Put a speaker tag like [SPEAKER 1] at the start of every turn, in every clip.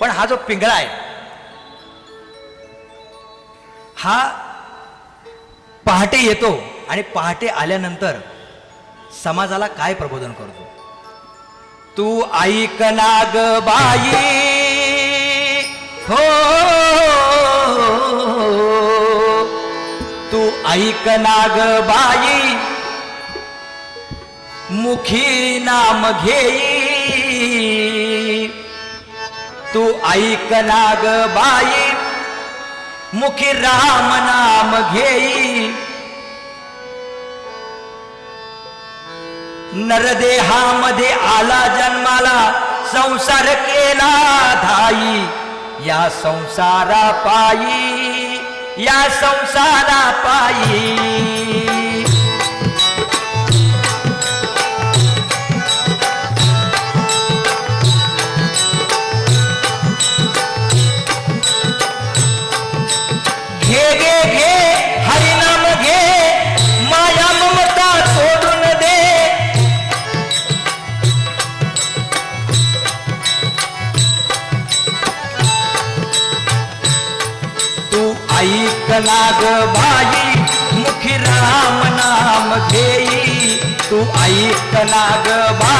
[SPEAKER 1] पण हा जो पिंगळा आहे हा पहाटे येतो आणि पहाटे आल्यानंतर समाजाला काय प्रबोधन करतो? तू ऐक नाग बाई. हो. तू ऐक नाग बाई. मुखी नाम घेई. तू ऐक नाग बाई मुखी राम नाम घेई. नरदेहामध्ये आला जन्माला संसार केला धाई. या संसारा पायी या संसारा पायी. ग नाग बाई मुखी राम नाम घेई. तू ऐक नाग बाई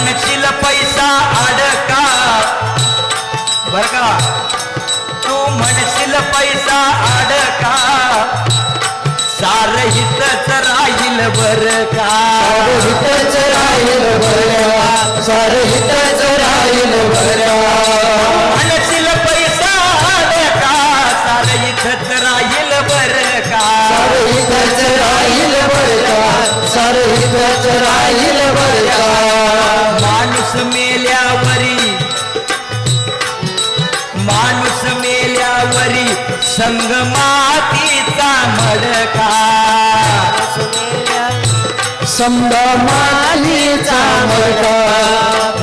[SPEAKER 1] म्हणशील पैसा अडका. बर का? तू म्हणशील पैसा अडका. सार हितच राहील बर का?
[SPEAKER 2] हितच राहील
[SPEAKER 1] बर
[SPEAKER 2] सार हितच राहील
[SPEAKER 1] बऱ्या
[SPEAKER 2] समजा मालीचा मुलगा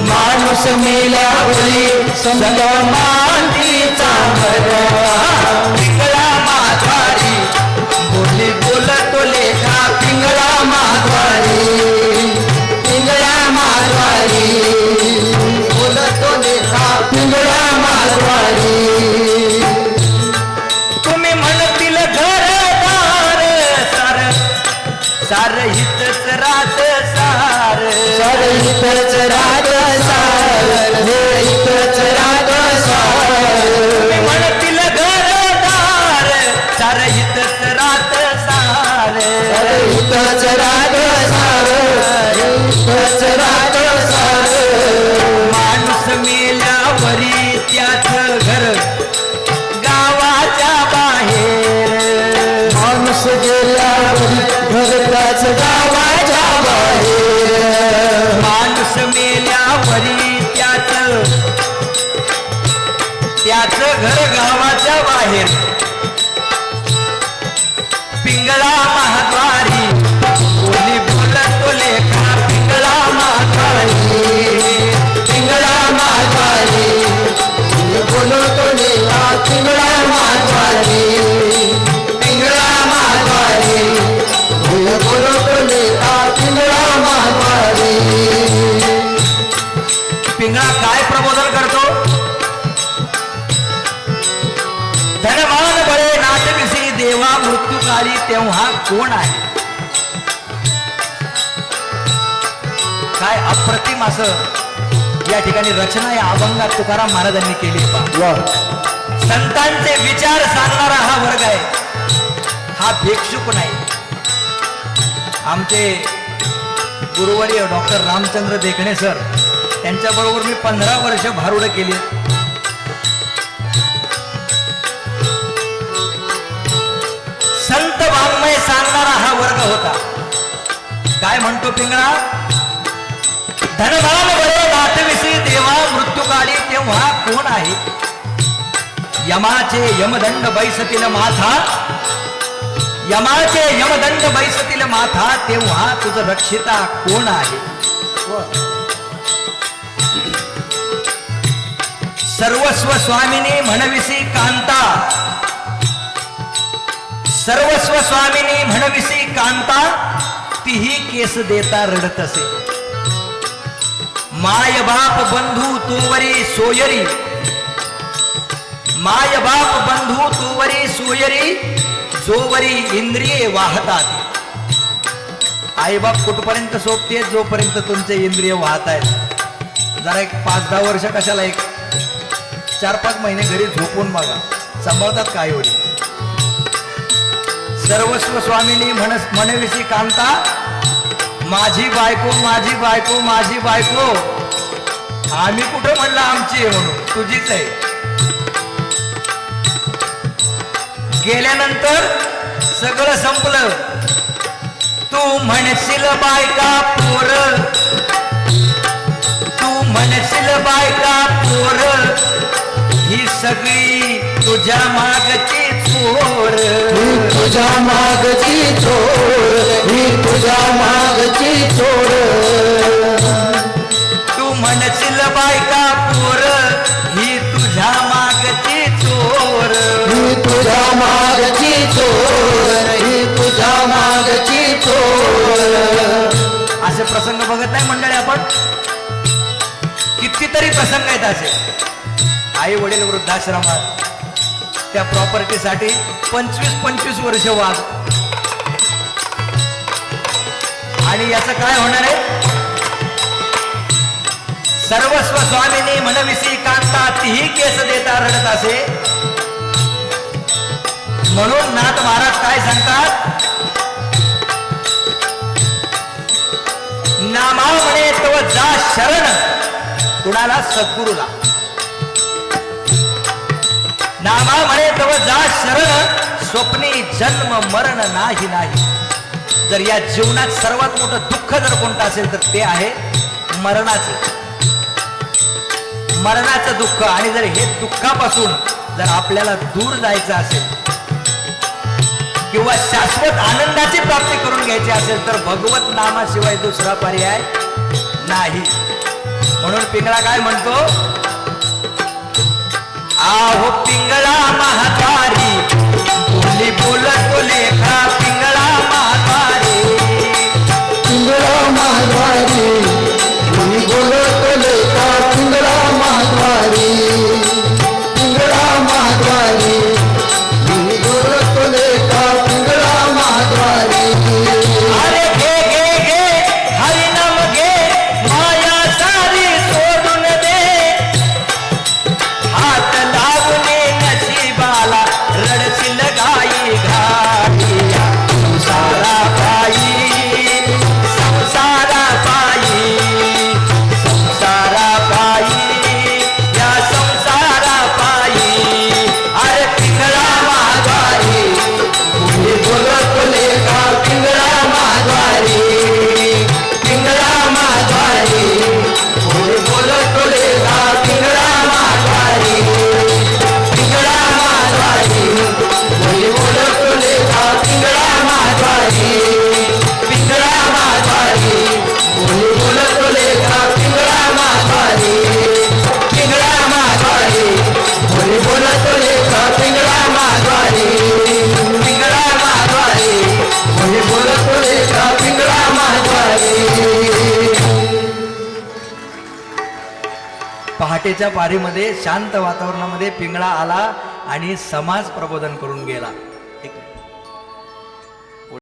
[SPEAKER 2] माणूस मेल्यावरी समजा मालीचा
[SPEAKER 1] मुलगा इकडच राजा सार
[SPEAKER 2] हे इकडच राजा सार
[SPEAKER 1] म्हणतील घरदार सार इथच रात सार
[SPEAKER 2] इथच राज सार इथच सार
[SPEAKER 1] माणूस मेल्यावरी त्याच घर गावाच्या बाहेर. माणूस गेल्यावरी घर मेल्यावरी त्याच त्याच घर गावाच्या बाहेर. धनवान बळे नाटविसी देवा मृत्यूकाली तेव्हा कोण आहे? काय अप्रतिम असं या ठिकाणी रचना या अभंगात तुकाराम महाराजांनी केली. संतांचे विचार सांगणारा हा वर्ग आहे. हा भिक्षुक नाही. आमचे गुरुवर्य डॉक्टर रामचंद्र देखणे सर त्यांच्याबरोबर मी पंधरा वर्ष भारुडं केली. सांगणारा हा वर्ग होता. काय म्हणतो पिंगळा? धनभान बरे नाथविसी देवा मृत्यूकाळी तेव्हा कोण आहे? यमाचे यमदंड बैसतील माथा. यमाचे यमदंड बैसतील माथा तेव्हा तुझ रक्षिता कोण आहे? सर्वस्व स्वामिनी म्हणविसी कांता. सर्वस्व स्वामिनी म्हणविसी कांता तीही केस देता रडत असे माय बाप बंधू तुवरी सोयरी. माय बाप बंधू तुवरी सोयरी जोवरी इंद्रिये वाहतात. आई बाप कुठपर्यंत सोबते जोपर्यंत तुमचे इंद्रिय वाहत आहेत जरा एक पाच दहा वर्ष कशाला एक चार पाच महिने घरी झोपून बघा. सांभाळतात काय वडील सर्वस्व स्वामिनी म्हण म्हणविसी कांता माझी बायको माझी बायको माझी बायको. आम्ही कुठं म्हणलं आमची आहे म्हणून तुझीच आहे. गेल्यानंतर सगळं संपलं. तू म्हणशील बायका पोर. तू म्हणशील बायका पोर. ही सगळी तुझ्या मागची चोर. प्रसंग बघत नाही मंडळी आपण? कितीतरी प्रसंग आहेत असे. आई वडील वृद्धाश्रमात त्या प्रॉपर्टीसाठी पंचवीस पंचवीस वर्ष वाद. आणि याचं काय होणार आहे? सर्वस्व स्वामीने मनविसी कांता तीही केस देता रडत असे. म्हणून नाथ महाराज काय सांगतात? म्हणे जा शरण. कुणाला सद्गुरूला? नामा म्हणे तव जा शरण. स्वप्ने जन्म मरण नाही नाही. जर या जीवनात सर्वात मोठं दुःख जर कोणतं असेल तर ते आहे मरणाचं. मरणाचं दुःख. आणि जर हे दुःखापासून जर आपल्याला दूर जायचं असेल किंवा शाश्वत आनंदाची प्राप्ती करून घ्यायची असेल तर भगवत नामाशिवाय दुसरा पर्याय नाही. म्हणून पिंगळा काय म्हणतो? आहो पिंगळा महातारी बोली बोलत बोले खा पहाटेच्या पारीमध्ये शांत वातावरणामध्ये पिंगळा आला आणि समाज प्रबोधन करून गेला.